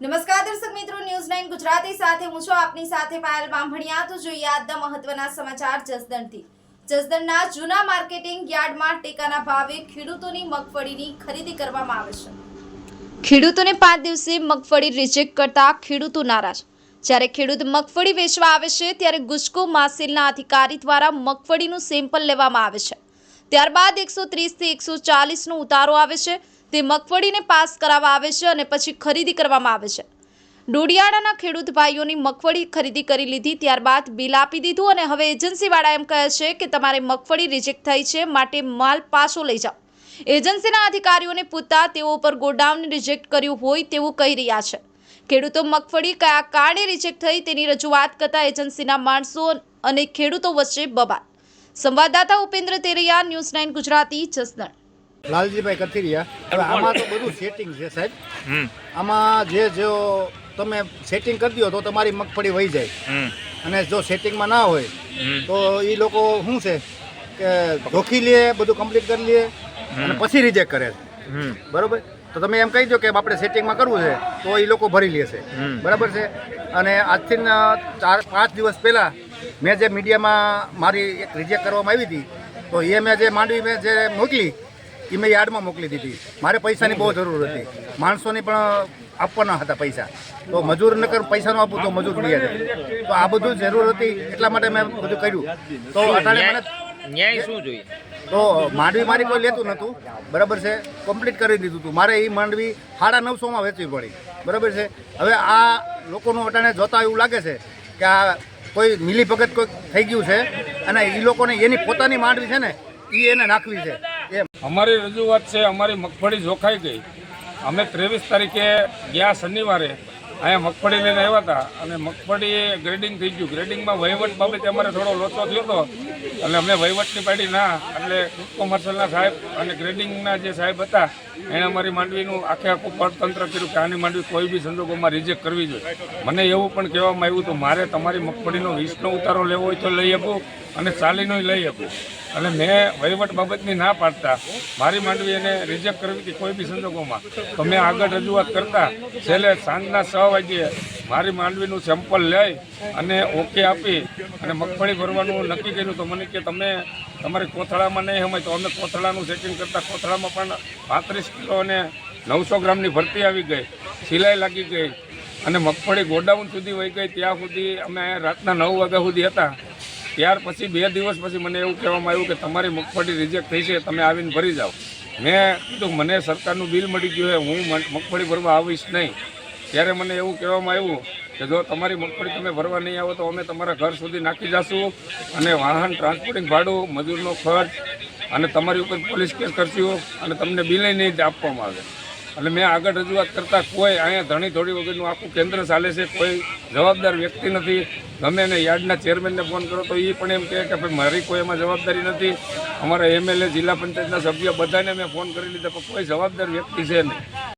નમસ્કાર દર્શક મિત્રો ન્યૂઝ નાઇન ગુજરાતી સાથે હું છું આપની સાથે પાયલ બામભણિયા તો જોઈએ આજના મહત્વના સમાચાર જસદણથી. જસદણના જૂના માર્કેટિંગ યાર્ડમાં ટેકાના ભાવે ખેડૂતોની મગફળીની ખરીદી કરવામાં આવે છે. ખેડૂતોને પાંચ દિવસે મગફળી રિજેક્ટ કરતા ખેડૂતો નારાજ. જ્યારે ખેડૂત મગફળી વેચવા આવે છે, ત્યારે ગુજકો માસિલના અધિકારી દ્વારા મગફળીનું સેમ્પલ લેવામાં આવે છે. ત્યારબાદ એકસો ત્રીસથી એકસો ચાલીસનો ઉતારો આવે છે. તે મગફળીને પાસ કરાવવા આવે છે અને પછી ખરીદી કરવામાં આવે છે. ડોડિયાળાના ખેડૂત ભાઈઓની મગફળી ખરીદી કરી લીધી, ત્યારબાદ બિલ આપી દીધું અને હવે એજન્સીવાળા એમ કહે છે કે તમારી મગફળી રિજેક્ટ થઈ છે, માટે માલ પાછો લઈ જાઓ. એજન્સીના અધિકારીઓને પૂછતા તેઓ પર ગોડાઉન રિજેક્ટ કર્યું હોય તેવું કહી રહ્યા છે. ખેડૂતો મગફળી કયા કારણે રિજેક્ટ થઈ તેની રજૂઆત કરતા એજન્સીના માણસો અને ખેડૂતો વચ્ચે બબાલ. સંવાદદાતા ઉપેન્દ્ર તેરૈયા, ન્યૂઝ નાઇન ગુજરાતી, જસદણ. લાલજીભાઈ કથિરિયા. હવે આમાં તો બધું સેટિંગ છે સાહેબ. આમાં જે જો તમે સેટિંગ કરી દો તો તમારી મગફળી વહી જાય. અને જો સેટિંગમાં ના હોય તો એ લોકો શું છે કે ધોખી લે બધું કમ્પ્લીટ કરી લે અને પછી રિજેક્ટ કરે છે. બરોબર? તો તમે એમ કહી દો કે આપણે સેટિંગમાં કરવું છે તો એ લોકો ભરી લેશે. બરાબર છે? અને આજથી ચાર પાંચ દિવસ પહેલાં મેં જે મીડિયામાં મારી એક રિજેક્ટ કરવામાં આવી હતી તો એ મેં જે માંડવી મેં જે મોકલી એ મેં યાર્ડમાં મોકલી દીધી. મારે પૈસાની બહુ જરૂર હતી. માણસોની પણ આપવાના હતા પૈસા. તો મજૂર નકર પૈસા ન આપું તો મજૂર લઈ જાય તો આ બધું જરૂર હતી એટલા માટે મેં બધું કર્યું. તો અટાણે મને ન્યાય શું જોઈએ? તો માંડવી મારી કોઈ લેતું નહોતું. બરાબર છે? કમ્પ્લીટ કરી દીધું હતું મારે એ માંડવી સાડા નવસોમાં વેચવી પડી. બરાબર છે? હવે આ લોકોનું અટાણે જોતા એવું લાગે છે કે આ કોઈ મિલી ભગત કોઈ થઈ ગયું છે અને એ લોકોને એની પોતાની માંડવી છે ને એ એને નાખવી છે. અમારી રજૂઆત છે, અમારી મગફળી જોખાઈ ગઈ. અમે ત્રેવીસ તારીખે ગયા શનિવારે અહીંયા મગફળી લઈને આવ્યા હતા અને મગફળી ગ્રેડિંગ થઈ ગયું. ગ્રેડિંગમાં વહીવટ બાબતે અમારે થોડો લોચો થયો હતો એટલે અમે વહીવટની પાડી ના. એટલે કોમર્શિયલના સાહેબ અને ગ્રેડિંગના જે સાહેબ હતા એણે અમારી માંડવીનું આખે આખું પડતંત્ર કર્યું કે આની માંડવી કોઈ બી સંજોગોમાં રિજેક્ટ કરવી જોઈએ. મને એવું પણ કહેવામાં આવ્યું હતું, મારે તમારી મગફળીનો વીસનો ઉતારો લેવો હોય તો લઈ આપું અને ચાલીનો લઈ આપું. અને મેં વહીવટ બાબતની ના પાડતા, મારી માંડવી એને રિજેક્ટ કરવી હતી કોઈ બી સંજોગોમાં. તો મેં આગળ રજૂઆત કરતા, છેલ્લે સાંજના છ વાગ્યે મારી માંડવીનું સેમ્પલ લઈ અને ઓકે આપી અને મગફળી ભરવાનું નક્કી કર્યું. તો મને કે તમે તમારી કોથળામાં નહીં સમય તો અમે કોથળાનું સેટિંગ કરતાં. કોથળામાં પણ પાંત્રીસ કિલો અને નવસો ગ્રામની ભરતી આવી ગઈ. સિલાઈ લાગી ગઈ. અને મગફળી ગોડાઉન સુધી વહી ગઈ. ત્યાં સુધી અમે રાતના નવ વાગ્યા સુધી હતા. ત્યાર પછી બે દિવસ પછી મને એવું કહેવામાં આવ્યું કે તમારી મગફળી રિજેક્ટ થઈ છે, તમે આવીને ભરી જાઓ. મેં કીધું, મને સરકારનું બિલ મળી ગયું છે, હું મગફળી ભરવા આવીશ નહીં. ત્યારે મને એવું કહેવામાં આવ્યું કે જો તમારી મગફળી તમે ભરવા નહીં આવો તો અમે તમારા ઘર સુધી નાખી જશું અને વાહન ટ્રાન્સપોર્ટિંગ ભાડું, મજૂરનો ખર્ચ અને તમારી ઉપર પોલીસ કેસ કરશું અને તમને બિલે નહીં આપવામાં આવે. એટલે મેં આગળ રજૂઆત કરતાં કોઈ અહીંયા ધણી થોડી વગરનું આખું કેન્દ્ર ચાલે છે, કોઈ જવાબદાર વ્યક્તિ નથી. ગમે એને યાર્ડના ચેરમેનને ફોન કરો તો એ પણ એમ કહે કે ભાઈ, મારી કોઈ એમાં જવાબદારી નથી. અમારા એમએલએ જિલ્લા પંચાયતના સભ્ય બધાને મેં ફોન કરી લીધા, પણ કોઈ જવાબદાર વ્યક્તિ છે નહીં.